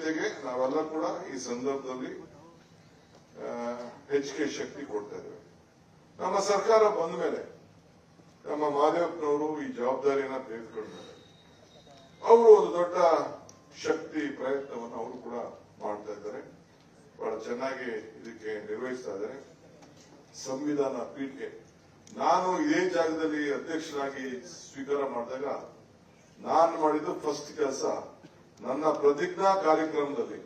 ಐಕ್ಯತೆಗೆ ನಾವೆಲ್ಲ ಕೂಡ ಈ ಸಂದರ್ಭದಲ್ಲಿ ಹೆಚ್ಚಿಗೆ ಶಕ್ತಿ ಕೊಡ್ತಾ ಇದ್ದೇವೆ ನಮ್ಮ ಸರ್ಕಾರ ಬಂದ ಮೇಲೆ, ನಮ್ಮ ಮಾದೇವಪ್ಪನವರು ಈ ಜವಾಬ್ದಾರಿಯನ್ನ ತೆಗೆದುಕೊಂಡ್ಮೇಲೆ ಅವರು ಒಂದು ದೊಡ್ಡ ಶಕ್ತಿ ಪ್ರಯತ್ನವನ್ನು ಅವರು ಕೂಡ ಮಾಡ್ತಾ ಇದ್ದಾರೆ. ಬಹಳ ಚೆನ್ನಾಗಿ ಇದಕ್ಕೆ ನಿರ್ವಹಿಸ್ತಾ ಇದ್ದಾರೆ. ಸಂವಿಧಾನ ಪೀಠಕ್ಕೆ ನಾನು ಇದೇ ಜಾಗದಲ್ಲಿ ಅಧ್ಯಕ್ಷರಾಗಿ ಸ್ವೀಕಾರ ಮಾಡಿದಾಗ, ನಾನು ಮಾಡಿದ್ದು ಫಸ್ಟ್ ಕೆಲಸ ನನ್ನ ಪ್ರತಿಜ್ಞಾ ಕಾರ್ಯಕ್ರಮದಲ್ಲಿ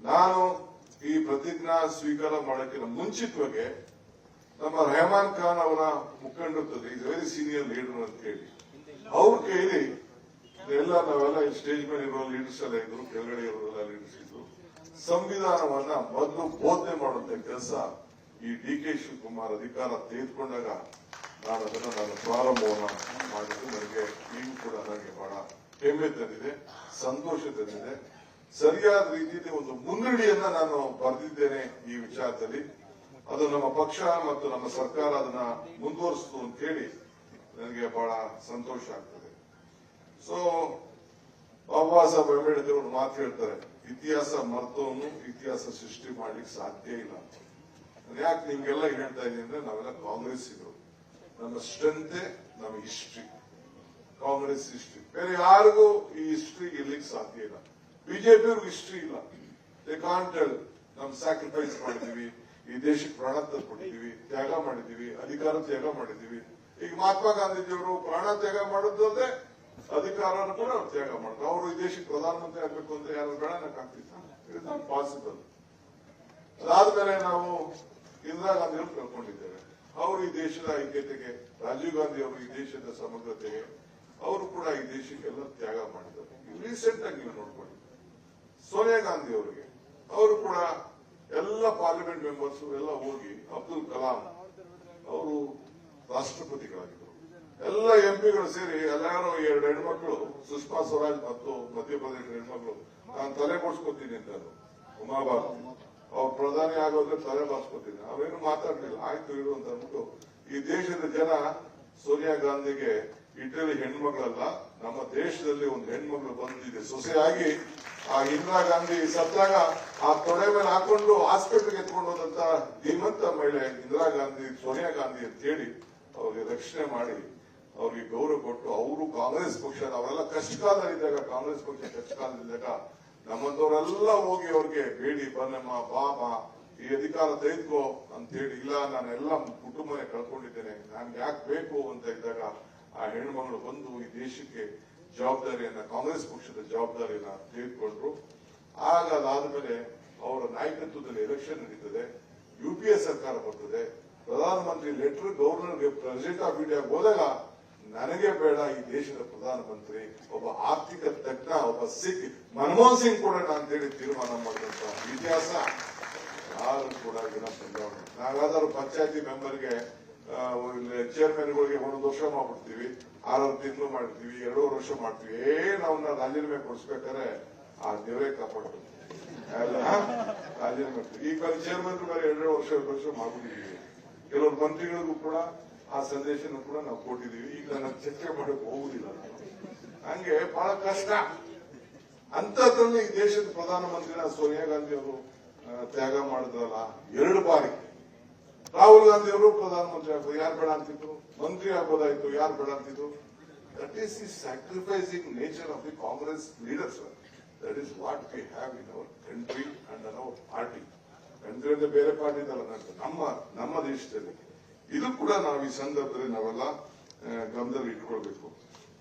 ನಾನು ಈ ಪ್ರತಿಜ್ಞಾ ಸ್ವೀಕಾರ ಮಾಡೋಕ್ಕಿಂತ ಮುಂಚಿತವಾಗಿ ನಮ್ಮ ರೆಹಮಾನ್ ಖಾನ್ ಅವರ ಮುಖಂಡತ್ವದ ಇದು ವೆರಿ ಸೀನಿಯರ್ ಲೀಡರ್ ಅಂತ ಹೇಳಿ, ಅವ್ರ ಕೈಲಿ ಎಲ್ಲ ನಾವೆಲ್ಲ ಈ ಸ್ಟೇಜ್ ಮೇಲೆ ಇರೋ ಲೀಡರ್ಸ್ ಎಲ್ಲ ಇದ್ರು, ಕೆಳಗಡೆ ಇರುವ ಲೀಡರ್ಸ್ ಇದ್ರು, ಸಂವಿಧಾನವನ್ನ ಮೊದಲು ಬೋಧನೆ ಮಾಡುವಂತ ಕೆಲಸ ಈ ಡಿ ಕೆ ಶಿವಕುಮಾರ್ ಅಧಿಕಾರ ತೆಗೆದುಕೊಂಡಾಗ ನಾನು ಅದನ್ನು ನಾನು ಪ್ರಾರಂಭವನ್ನು ಮಾಡಿದ್ದು, ನನಗೆ ಬಹಳ ಹೆಮ್ಮೆ ತಂದಿದೆ ಸಂತೋಷ ತಂದಿದೆ ಸರಿಯಾದ ರೀತಿಯಲ್ಲಿ ಒಂದು ಮುನ್ನಡಿಯನ್ನ ನಾನು ಬರೆದಿದ್ದೇನೆ ಈ ವಿಚಾರದಲ್ಲಿ. ಅದು ನಮ್ಮ ಪಕ್ಷ ಮತ್ತು ನಮ್ಮ ಸರ್ಕಾರ ಅದನ್ನ ಮುಂದುವರಿಸಿತು ಅಂತ ಹೇಳಿ ನನಗೆ ಬಹಳ ಸಂತೋಷ ಆಗ್ತದೆ. ಸೊ ಬಾಬಾ ಸಾಹೇಬ್ ಅಂಬೇಡ್ಕರ್ ಅವರು ಮಾತು ಹೇಳ್ತಾರೆ, ಇತಿಹಾಸ ಮರ್ತವನ್ನು ಇತಿಹಾಸ ಸೃಷ್ಟಿ ಮಾಡ್ಲಿಕ್ಕೆ ಸಾಧ್ಯ ಇಲ್ಲ ಅಂತ. ಯಾಕೆ ನಿಮ್ಗೆಲ್ಲ ಹೇಳ್ತಾ ಇದ್ದೀನಿ ಅಂದ್ರೆ ನಾವೆಲ್ಲ ಕಾಂಗ್ರೆಸ್ ಇದ್ರು ನಮ್ಮ ಸ್ಟ್ರೆಂತೆ ನಮ್ಮ ಹಿಸ್ಟ್ರಿ. ಕಾಂಗ್ರೆಸ್ ಹಿಸ್ಟ್ರಿ ಬೇರೆ ಯಾರಿಗೂ ಈ ಹಿಸ್ಟ್ರಿ ಗೆಲ್ಲಿಕ್ ಸಾಧ್ಯ ಇಲ್ಲ. ಬಿಜೆಪಿಯವ್ರಿಗೂ ಹಿಸ್ಟ್ರಿ ಇಲ್ಲ. ದೇ ಕಾಂಟ್ ನಮ್ ಸ್ಯಾಕ್ರಿಫೈಸ್ ಮಾಡಿದೀವಿ ಈ ದೇಶಕ್ಕೆ ಪ್ರಾಣ ತರ್ಕೊಂಡಿದೀವಿ ತ್ಯಾಗ ಮಾಡಿದೀವಿ ಅಧಿಕಾರ ತ್ಯಾಗ ಮಾಡಿದೀವಿ ಈಗ ಮಹಾತ್ಮ ಗಾಂಧೀಜಿಯವರು ಪ್ರಾಣ ತ್ಯಾಗ ಮಾಡೋದಲ್ಲದೆ ಅಧಿಕಾರ ಕೂಡ ಅವ್ರು ತ್ಯಾಗ ಮಾಡ್ತಾರೆ. ಅವರು ಈ ದೇಶಕ್ಕೆ ಪ್ರಧಾನಮಂತ್ರಿ ಆಗ್ಬೇಕು ಅಂದ್ರೆ ಯಾರು ಬೇಡ ಆಗ್ತಿತ್ತ ಪಾಸಿಬಲ್ ಅದಾದ್ಮೇಲೆ ನಾವು ಇಂದಿರಾ ಗಾಂಧಿ ಅವರು ಕಳ್ಕೊಂಡಿದ್ದೇವೆ. ಅವರು ಈ ದೇಶದ ಐಕ್ಯತೆಗೆ, ರಾಜೀವ್ ಗಾಂಧಿ ಅವರು ಈ ದೇಶದ ಸಮಗ್ರತೆಗೆ ಅವರು ಕೂಡ ಈ ದೇಶಕ್ಕೆಲ್ಲ ತ್ಯಾಗ ಮಾಡಿದ್ದಾರೆ. ರೀಸೆಂಟ್ ಆಗಿ ನೀವು ನೋಡ್ಕೊಳ್ಳಿ. ಸೋನಿಯಾ ಗಾಂಧಿ ಅವರಿಗೆ. ಅವರು ಕೂಡ ಎಲ್ಲ ಪಾರ್ಲಿಮೆಂಟ್ ಮೆಂಬರ್ಸ್ ಎಲ್ಲ ಹೋಗಿ ಅಬ್ದುಲ್ ಕಲಾಂ ಅವರು ರಾಷ್ಟ್ರಪತಿಗಳಾಗಿದ್ದರು. ಎಲ್ಲ ಎಂಪಿಗಳು ಸೇರಿ ಎಲ್ಲರೂ ಎರಡು ಹೆಣ್ಮಕ್ಳು, ಸುಷ್ಮಾ ಸ್ವರಾಜ್ ಮತ್ತು ಮಧ್ಯಪ್ರದೇಶ ಹೆಣ್ಮಕ್ಳು, ನಾನು ತಲೆ ಕೊಡ್ಸ್ಕೊತೀನಿ ಅಂತ ಉಮಾಭಾರತಿ ಅವ್ರು ಪ್ರಧಾನಿ ಆಗೋದ್ರೆ ತಲೆ ಬಾರಿಸ್ಕೊತೀನಿ. ಅವೇನು ಮಾತಾಡ್ಲಿಲ್ಲ. ಆಯ್ತು ಇಡು ಅಂತ ಅಂದ್ಬಿಟ್ಟು ಈ ದೇಶದ ಜನ ಸೋನಿಯಾ ಗಾಂಧಿಗೆ ಇಟಲಿ ಹೆಣ್ಮಗಳಲ್ಲ, ನಮ್ಮ ದೇಶದಲ್ಲಿ ಒಂದು ಹೆಣ್ಮಗಳು ಬಂದಿದೆ. ಸೊಸೆಯಾಗಿ, ಆ ಇಂದಿರಾ ಗಾಂಧಿ ಸತ್ತಾಗ ಆ ತೊಡೆ ಮೇಲೆ ಹಾಕೊಂಡು ಹಾಸ್ಪಿಟಲ್ಗೆ ಎತ್ಕೊಂಡು ಹೋದಂತ ಧೀಮಂತ ಮಹಿಳೆ ಇಂದಿರಾ ಗಾಂಧಿ, ಸೋನಿಯಾ ಗಾಂಧಿ ಅಂತ ಹೇಳಿ ಅವ್ರಿಗೆ ರಕ್ಷಣೆ ಮಾಡಿ, ಅವ್ರಿಗೆ ಗೌರವ ಕೊಟ್ಟು ಅವರು ಕಾಂಗ್ರೆಸ್ ಪಕ್ಷ ಅವರೆಲ್ಲ ಕಷ್ಟ ಕಾಲದಲ್ಲಿದ್ದಾಗ ಕಾಂಗ್ರೆಸ್ ಪಕ್ಷ ಕಷ್ಟ ಕಾಲದಲ್ಲಿದ್ದಾಗ ನಮ್ಮಂತವರೆಲ್ಲ ಹೋಗಿ ಅವ್ರಿಗೆ ಬೇಡಿ, ಬನ್ನಮ್ಮ ಬಾಮ ಈ ಅಧಿಕಾರ ತೆಗೆದುಕೋ ಅಂತ ಹೇಳಿ, ಇಲ್ಲ, ನಾನೆಲ್ಲ ಕುಟುಂಬನೇ ಕಳ್ಕೊಂಡಿದ್ದೇನೆ ನಾನು ಯಾಕೆ ಬೇಕು ಅಂತ ಇದ್ದಾಗ ಆ ಹೆಣ್ಮಗಳು ಬಂದು ಈ ದೇಶಕ್ಕೆ ಜವಾಬ್ದಾರಿಯನ್ನ, ಕಾಂಗ್ರೆಸ್ ಪಕ್ಷದ ಜವಾಬ್ದಾರಿಯನ್ನ ತೆಗೆದುಕೊಂಡ್ರು. ಆಗ ಅದಾದ್ಮೇಲೆ ಅವರ ನಾಯಕತ್ವದಲ್ಲಿ ಎಲೆಕ್ಷನ್ ನಡೀತದೆ. ಯು ಪಿ ಎ ಸರ್ಕಾರ ಬರ್ತದೆ. ಪ್ರಧಾನಮಂತ್ರಿ ಲೆಟರ್ ಗವರ್ನರ್ಗೆ ಪ್ರೆಸಿಡೆಂಟ್ ಆಫ್ ಇಂಡಿಯಾ ಹೋದಾಗ ನನಗೆ ಬೇಡ ಈ ದೇಶದ ಪ್ರಧಾನಮಂತ್ರಿ, ಒಬ್ಬ ಆರ್ಥಿಕ ತಜ್ಞ, ಒಬ್ಬ ಸಿಖ್ ಮನಮೋಹನ್ ಸಿಂಗ್ ಕೊಡೋಣ ಅಂತೇಳಿ ತೀರ್ಮಾನ ಮಾಡಿದಂತ ಇತಿಹಾಸ. ಯಾರು ಕೂಡ ಇದನ್ನ ಬದಲಾವಣೆ ನಾವಾದರೂ ಪಂಚಾಯತಿ ಮೆಂಬರ್ಗೆ ಚೇರ್ಮನ್ಗಳಿಗೆ ಒಂದೊಂದು ವರ್ಷ ಮಾಡ್ಬಿಡ್ತೀವಿ ಆರಾರು ತಿಂಗಳು ಮಾಡ್ತೀವಿ, ಎರಡೂವರೆ ವರ್ಷ ಮಾಡ್ತೀವಿ. ಏನ್ ಅವನ್ನ ರಾಜೀನಾಮೆ ಕೊಡಿಸ್ಬೇಕಾದ್ರೆ ಆ ದೇವರೇ ಕಾಪಾಡ್ತೀವಿ ಅಲ್ಲ? ರಾಜೀನಾಮೆ ಈ ಬೇರೆ ಚೇರ್ಮನ್ ಬೇರೆ ಎರಡು ವರ್ಷ ಎರಡು ವರ್ಷ ಮಾಡ್ಬಿಟ್ಟಿದೀವಿ. ಕೆಲವರು ಮಂತ್ರಿಗಳಿಗೂ ಕೂಡ ಆ ಸಂದೇಶನ ಕೂಡ ನಾವು ಕೊಟ್ಟಿದೀವಿ. ಈಗ ನಾನು ಚರ್ಚೆ ಮಾಡಕ್ ಹೋಗುದಿಲ್ಲ. ಹಂಗೆ ಬಹಳ ಕಷ್ಟ. ಅಂತದ್ರಲ್ಲಿ ಈ ದೇಶದ ಪ್ರಧಾನಮಂತ್ರಿನ ಸೋನಿಯಾ ಗಾಂಧಿ ಅವರು ತ್ಯಾಗ ಮಾಡಿದ್ರಲ್ಲ, ಎರಡು ಬಾರಿ. ರಾಹುಲ್ ಗಾಂಧಿ ಅವರು ಪ್ರಧಾನಮಂತ್ರಿ ಆಗ್ಬೋದು, ಯಾರು ಬೇಡ ಅಂತಿದ್ರು ಮಂತ್ರಿ ಆಗ್ಬೋದಾಯ್ತು, ಯಾರು ಬೇಡ ಅಂತಿದ್ರು that is the sacrificing nature of the Congress leaders that is what we have in our country and on our party country ಅಂದ್ರೆ ಬೇರೆ ಪಾರ್ಟಿ ನಂದು. ನಮ್ಮ ನಮ್ಮ ದೇಶದಲ್ಲಿ. ಇದು ಕೂಡ ನಾವು ಈ ಸಂದರ್ಭದಲ್ಲಿ ನಾವೆಲ್ಲ ಗಮನದಲ್ಲಿ ಇಟ್ಕೊಳ್ಬೇಕು.